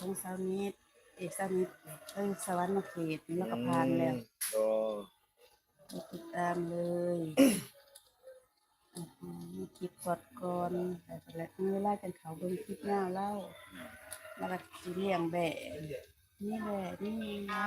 ของสาวนิดเอกสาวนิดเอ้ยสวรรค์มาเขตนี่แล้วก็ผ่านแล้วโอ้ไปติดตามเลยอื้อหือมีคลิปกดก่อนแต่ก็แล้วมีเวลาจังเขาเบิ่งคลิปยาวเล่าแล้วก็สิเลี้ยงแบะนี่แบะนี่นะ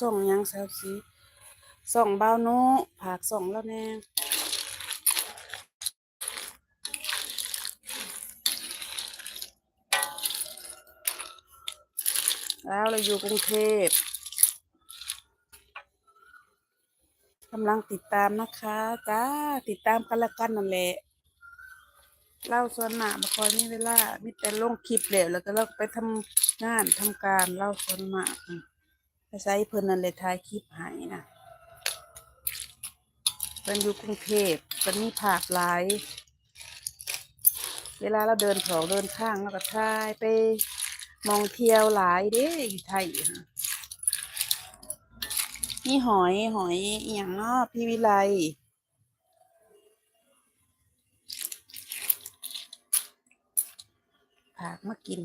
ส่งยังสาวสีส่งเบาโนุผากส่งแล้วแน่แล้วเราอยู่กรุงเทพกำลังติดตามนะคะจ้าติดตามกันละกันนั่นแหละเล่าส่วนหนาบคอยมีเวลามีแต่ลงคลิปแล้วแล้วก็เราไปทำงานทำการเล่าส่วนมา อืมไปใช้เพิ่นนั่นเลยถ่ายคลิปให้นะเพิ่นอยู่กรุงเทพเพิ่นมีผากหลาย เวลาเราเดินเขาเดินข้างแล้วก็ถ่ายไปมองเที่ยวหลายเด้อยู่ไทยฮะนี่หอยหอยอย่างนาะพี่วิไลผากมากิน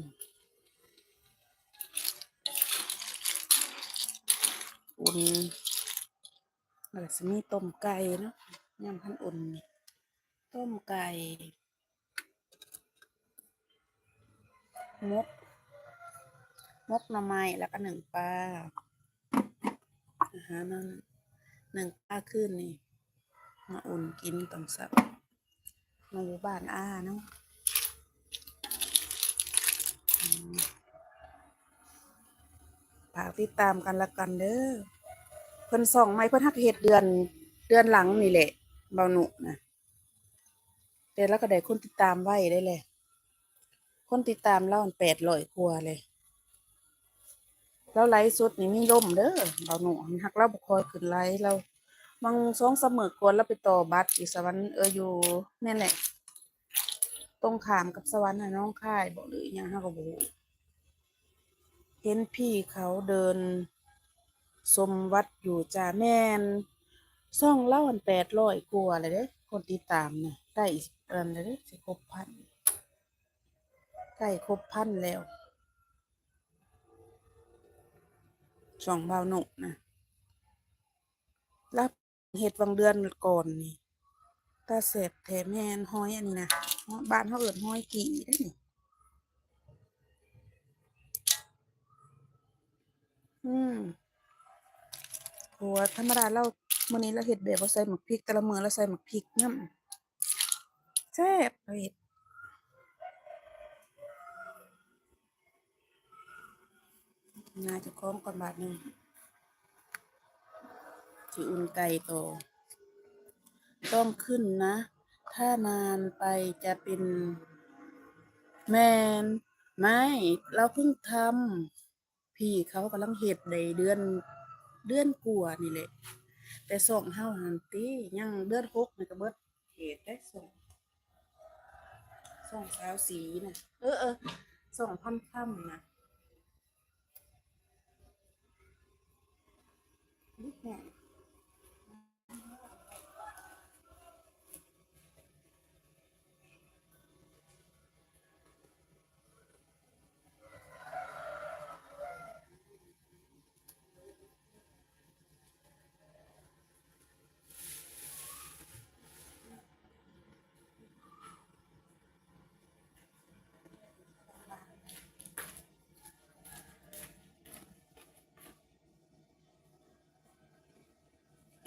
อุ่นแล้วก็สิมีต้มไก่เนาะยำพันอุ่น ต้มไก่มกมกหน่อไม้แล้วก็หนึ่งปลาอาหารนั้นหนึ่งปลาขึ้นนี่มาอุ่นกินตำสับมาอยู่บ้านอาเนาะฝากติดตามกันละกันเด้อ เพิ่นส่องไม้เพิ่นฮักเฮ็ดเดือนเดือนหลังนี่แหละเบาหนุนะแต่แล้วก็ได้คนติดตามไว้ได้เลย คนติดตามเราแปดร้อยกว่าเลย แล้วไลฟ์สดนี่มีล่มเด้อเบาหนุหักเราบ่คอยขึ้นไลฟ์เราบางสองเสมอก่อนเราไปต่อบัตรอยู่สวรรค์เอออยู่นั่นแหละ ตรงขามกับสวรรค์น่ะน้องค่ายบอกหรืออหยังฮาก็บ่รู้เห็นพี่เขาเดิน สมวัดอยู่จ่าแม่นซ่องเล่าอันแปดร้อยกว่าเลยเด้คนติดตามเนี่ยได้อีกอันเลยเด้สิครบพันใกล้ครบพันแล้วช่องเบาหนุนะรับเห็ดวังเดือนก่อนนี่ตาเสพแถมแมนห้อยอันนี้นะบ้านเขาเอิดห้อยกี่ได้นี่ อืม โหธรรมดาเรามื้อนี้เราเฮ็ดแบบว่าใส่หมักพริก แต่ละมื้อเราใส่หมักพริกนำแซ่บเราเฮ็ดน่าจะคล้องก่อนบาทหนึ่งสิอุ่นไก่โตต้องขึ้นนะ ถ้านานไปจะเป็นแมนไม่ เราเพิ่งทำพี่เขากำลังเฮ็ดได้เดือน เดือนกลัวนี่แหละ แต่ส่องเฮาหันตียังเดือนหกนี่ก็เบิดเหตุได้ส่งส่องสาวสีน่ะเออเออส่องค่ำนะนี่แหละ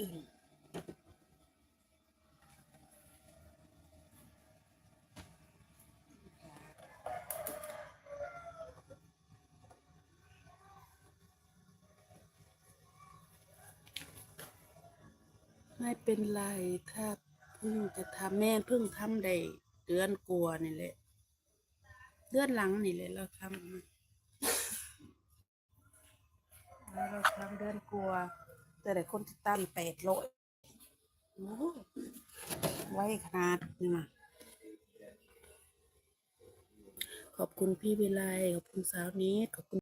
อิ่ม ไม่เป็นไรถ้าเพิ่งจะทำแม่เพิ่งทำได้เดือนกว่านี่แหละเดือนหลังนี่แหละเราทำแล้วเราทำเดือนกว่าแต่ได้คนที่ตั้งแปดร้อยโอ้โหไว้ขนาดนี่มาขอบคุณพี่วิไลขอบคุณสาวนี้ขอบคุณ